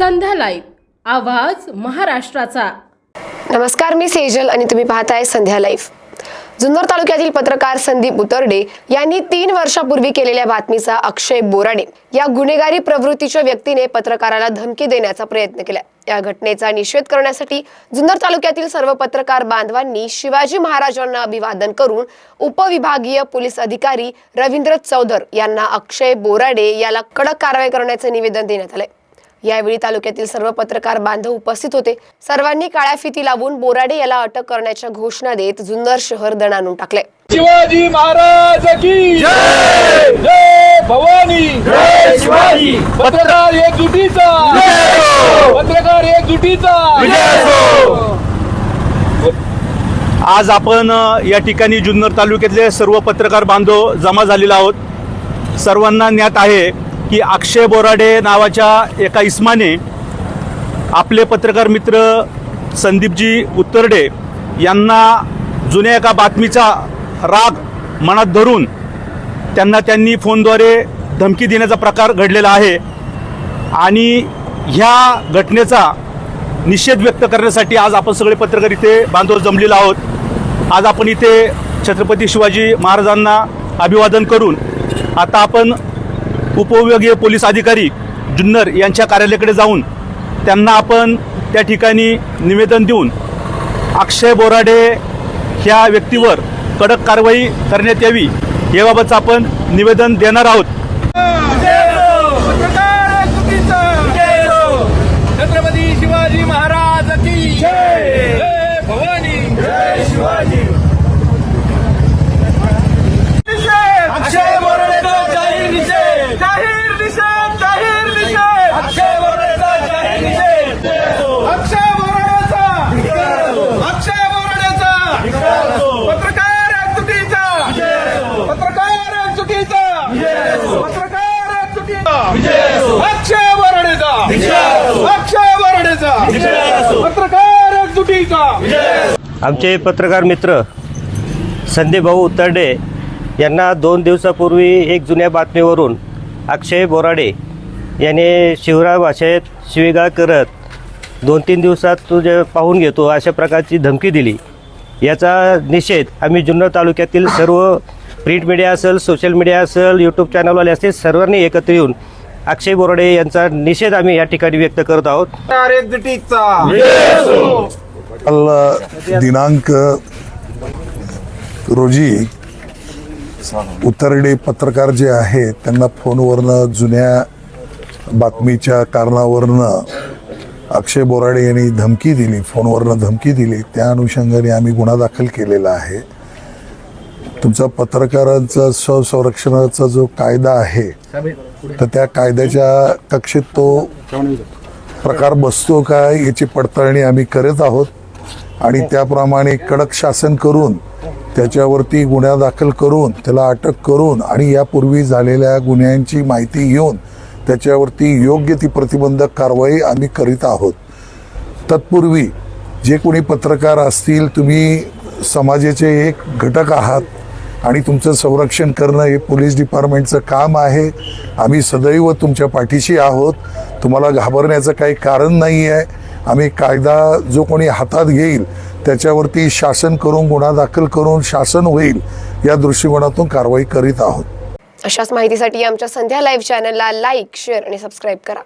Live आवाज महाराष्ट्राचा. नमस्कार मी सेजल आणि तुम्ही पाहताय संध्या लाईव्ह. जुन्नर तालुक्यातील पत्रकार संदीप उतरडे यांनी तीन वर्षापूर्वी केलेल्या बातमीचा अक्षय बोराडे या गुन्हेगारी प्रवृत्तीच्या व्यक्तीने पत्रकाराला धमकी देण्याचा प्रयत्न केला. या घटनेचा निषेध करण्यासाठी जुन्नर तालुक्यातील सर्व पत्रकार बांधवांनी शिवाजी महाराजांना अभिवादन करून उपविभागीय पोलीस अधिकारी रवींद्र चौधर यांना अक्षय बोराडे याला कडक कारवाई करण्याचे निवेदन देण्यात आले यावेळी तालुक्यातील सर्व पत्रकार बांधव उपस्थित होते. सर्वांनी काळ्या फिती लावून बोराडे याला अटक करण्याच्या घोषणा देत जुन्नर शहर दणाणून टाकले. शिवाजी महाराज की जय! जय भवानी! जय शिवाजी! पत्रकार एकजुटीचा! पत्रकार एकजुटीचा! आज आपण या ठिकाणी जुन्नर तालुक्यातले सर्व पत्रकार बांधव जमा झालेले आहोत. सर्वांना ज्ञात आहे की अक्षय बोराडे नावाच्या एका इस्माने आपले पत्रकार मित्र संदीपजी उत्तरडे यांना जुन्या एका बातमीचा राग मनात धरून त्यांना त्यांनी फोनद्वारे धमकी देण्याचा प्रकार घडलेला आहे आणि ह्या घटनेचा निषेध व्यक्त करण्यासाठी आज आपण सगळे पत्रकार इथे बांधव जमलेलो आहोत. आज आपण इथे छत्रपती शिवाजी महाराजांना अभिवादन करून आता आपण उपविभागीय पोलीस अधिकारी जुन्नर यांच्या कार्यालयाकडे जाऊन त्यांना आपण त्या ठिकाणी निवेदन देऊन अक्षय बोराडे ह्या व्यक्तीवर कडक कारवाई करण्यात यावी याबाबतचं आपण निवेदन देणार आहोत पत्रकार एकजुटीचा छत्रपती शिवाजी महाराज की जय जय भवानी जय शिवाजी अक्षय बोराडेचा जाहीर निषेध जाहीर निषेध जाहीर निषेध अक्षय बोराडेचा जाहीर निषेध अक्षय बोराडेचा अक्षय बोराडेचा पत्रकार एकजुटीचा पत्रकार एकजुटीचा पत्रकार एकजुटीचा अक्षय बोराडेचा अक्षय बोराडेचा पत्रकार एकजुटीचा. आमचे पत्रकार मित्र संदीप भाऊ उत्तरडे यांना दोन दिवसापूर्वी एक जुन्या बातमीवरून अक्षय बोराडे याने शिवराय भाषेत शिवीगाळ करत दोन तीन दिवसात तुझे पाहून घेतो अशा प्रकारची धमकी दिली. याचा निषेध आम्ही जुन्नर तालुक्यातील सर्व प्रिंट मीडिया असेल सोशल मीडिया असेल यूट्यूब चॅनलवाले असतील सर्वांनी एकत्र येऊन अक्षय बोराडे यांचा निषेध आम्ही या ठिकाणी व्यक्त करत आहोत. काल दिनांक रोजी उतरडे पत्रकार जे आहेत त्यांना फोनवरनं जुन्या बातमीच्या कारणावरनं अक्षय बोराडे यांनी धमकी दिली फोनवरनं धमकी दिली. त्या अनुषंगाने आम्ही गुन्हा दाखल केलेला आहे. तुमचा पत्रकारांचा स्वसंरक्षणाचा जो कायदा आहे तर त्या कायद्याच्या कक्षेत तो प्रकार बसतो काय याची पडताळणी आम्ही करत आहोत. आणि त्याप्रमाणे कडक शासन करून त्याच्यावरती गुन्हा दाखल करून त्याला अटक करून आणि यापूर्वी झालेल्या गुन्ह्यांची माहिती घेऊन त्याच्यावरती योग्य ती प्रतिबंधक कारवाई आम्ही करीत आहोत. तत्पूर्वी जे कोणी पत्रकार असतील तुम्ही समाजाचे एक घटक आहात आणि तुमचं संरक्षण करणं हे पोलीस डिपार्टमेंटचं काम आहे. आम्ही सदैव तुमच्या पाठीशी आहोत. तुम्हाला घाबरण्याचं काही कारण नाही आहे. आम्ही कायदा जो कोणी हातात घेईल त्याच्यावरती शासन करून गुन्हा दाखल करून शासन होईल या दृष्टिकोनातून कारवाई करीत आहोत. अशाच माहितीसाठी आमच्या संध्या लाईव्ह चॅनलला लाईक शेअर आणि सबस्क्राईब करा.